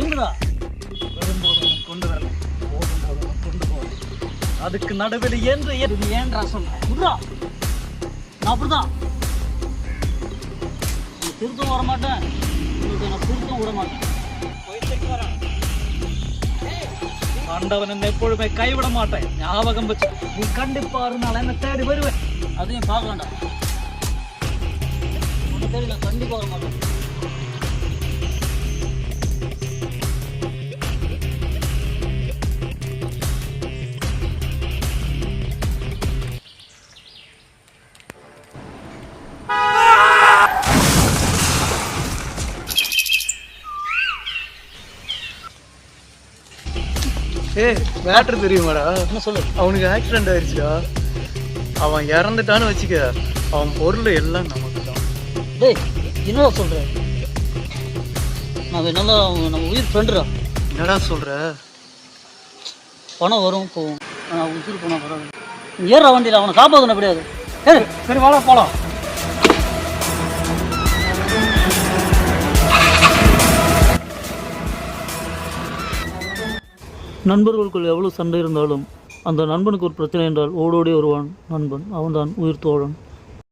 எங்கடா வரும்போது கொண்டு வரல போகும்போது கொண்டு போகல அதுக்கு நடுவில் என்று இது ஏன்றா சொன்ன. நான் அப்படிதான் திருத்தம் வர மாட்டேன். நான் திருத்தம் விட மாட்டேன். போயிட்டு வரேன் எப்பொழுதுமே கைவிட மாட்டேன். ஞாபகம் வச்சு. நீ கண்டிப்பா இருந்தால என்ன தேடி வருவேன். அதையும் பார்க்க வேண்டாம். தேடி நான் கண்டிப்பா வர மாட்டேன். ஏய் மேட்ரு தெரியுமாடா? என்ன சொல்லு அவனுக்கு ஆக்சிடென்ட் ஆயிடுச்சுடா அவன் இறந்துட்டான்னு வச்சுக்க அவன் பொருள் எல்லாம் நமக்கு தான். டேய் என்னடா சொல்ற? நான் நல்லா நம்ம உயிர் ஃப்ரெண்டுடா என்னடா சொல்ற? பணம் வரும் போகும். நான் உயிர் பரவாயில்ல. நீ ஏறுற வண்டியில் அவனை காப்பாற்றணும் எப்படியாது ஏறு. சரி வாடா போகலாம் நண்பர்களுக்குள் எவ்வளவு சண்டை இருந்தாலும் அந்த நண்பனுக்கு ஒரு பிரச்சனை என்றால் ஓடோடி வருவான் நண்பன். அவன்தான் உயிர் தோழன்.